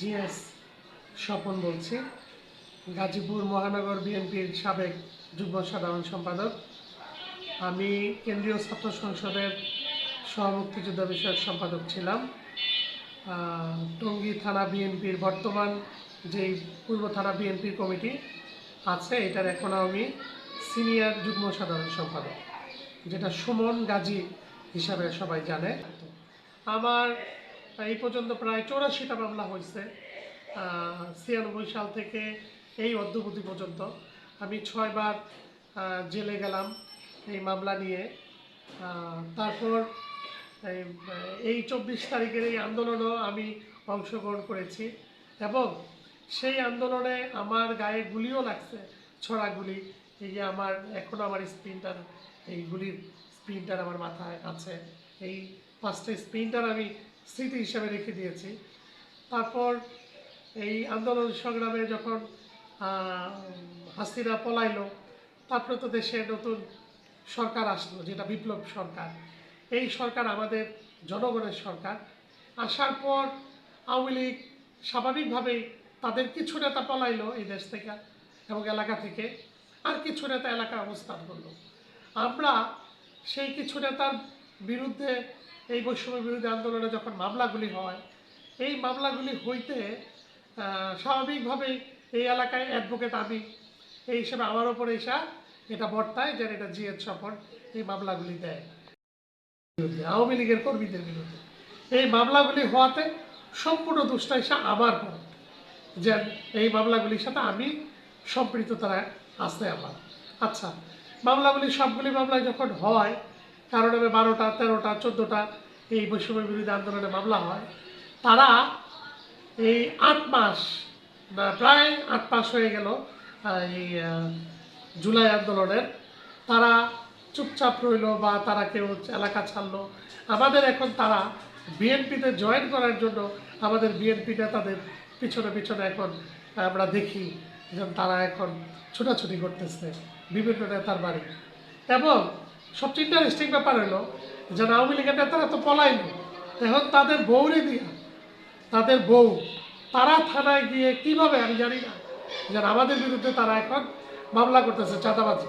GS Swapan বলছি, গাজীপুর মহানগর বিএনপির সাবেক যুগ্ম সাধারণ সম্পাদক। আমি কেন্দ্রীয় ছাত্র সংসদের সহমুক্তিযুদ্ধ বিষয়ক সম্পাদক ছিলাম। টঙ্গী থানা বিএনপির বর্তমান যেই পূর্ব থানা বিএনপির কমিটি আছে, এটার এখন আমি সিনিয়র যুগ্ম সাধারণ সম্পাদক, যেটা সুমন গাজী হিসাবে সবাই জানে। আমার এই পর্যন্ত প্রায় চৌরাশিটা মামলা হয়েছে ছিয়ানব্বই সাল থেকে এই অদ্যবধি পর্যন্ত। আমি ছয়বার জেলে গেলাম এই মামলা নিয়ে। তারপর এই এই চব্বিশ তারিখের এই আন্দোলনও আমি অংশগ্রহণ করেছি এবং সেই আন্দোলনে আমার গায়ে গুলিও লাগছে, ছড়া গুলি। এই যে আমার এখনও আমার স্পিনটার এই গুলির স্প্রিন্টার আমার মাথায় আছে। এই পাঁচটা স্প্রিন্টার আমি স্মৃতি হিসাবে রেখে দিয়েছি। তারপর এই আন্দোলন সংগ্রামে যখন হাসিনা পলাইলো, তারপরে তো দেশে নতুন সরকার আসলো, যেটা বিপ্লব সরকার। এই সরকার আমাদের জনগণের সরকার। আসার পর আওয়ামী লীগ স্বাভাবিকভাবেই তাদের কিছু নেতা পলাইলো এই দেশ থেকে এবং এলাকা থেকে, আর কিছু নেতা এলাকায় অবস্থান করল। আমরা সেই কিছু নেতার বিরুদ্ধে, এই বৈষম্যের বিরুদ্ধে আন্দোলনে যখন মামলাগুলি হয়, এই মামলাগুলি হইতে স্বাভাবিকভাবেই এই এলাকায় অ্যাডভোকেট আমি, এই হিসেবে আমার ওপরে এসা এটা বর্তায় যেন এটা জিএদ সফর এই মামলাগুলি দেয়। আওয়ামী লীগের কর্মীদের বিরুদ্ধে। এই মামলাগুলি হওয়াতে সম্পূর্ণ দোষটা এসে আমার পর যে এই মামলাগুলির সাথে আমি সম্পৃক্ত তারা আছে আমার। আচ্ছা মামলাগুলি সবগুলি মামলায় যখন হয় কারও নামে বারোটা, তেরোটা, চোদ্দোটা এই বৈষম্য বিরোধী আন্দোলনে মামলা হয়, তারা এই আট মাস প্রায় আট মাস হয়ে গেল এই জুলাই আন্দোলনের। তারা চুপচাপ রইল বা তারা কেউ এলাকা ছাড়লো। আমাদের এখন তারা বিএনপিতে জয়েন করার জন্য আমাদের বিএনপি নেতাদের পিছনে পিছনে এখন আমরা দেখি। যে তারা এখন ছোটাছুটি করতেছে বিভিন্ন নেতার বাড়ি। এবং সবচেয়ে ইন্টারেস্টিং ব্যাপার হলো যে আওয়ামী লীগের নেতারা তো পলায়নি। এখন তাদের বউরে দিয়া, তাদের বউ, তারা থানায় গিয়ে কীভাবে, আমি জানি না, যেন আমাদের বিরুদ্ধে তারা এখন মামলা করতেছে চাঁদাবাজি।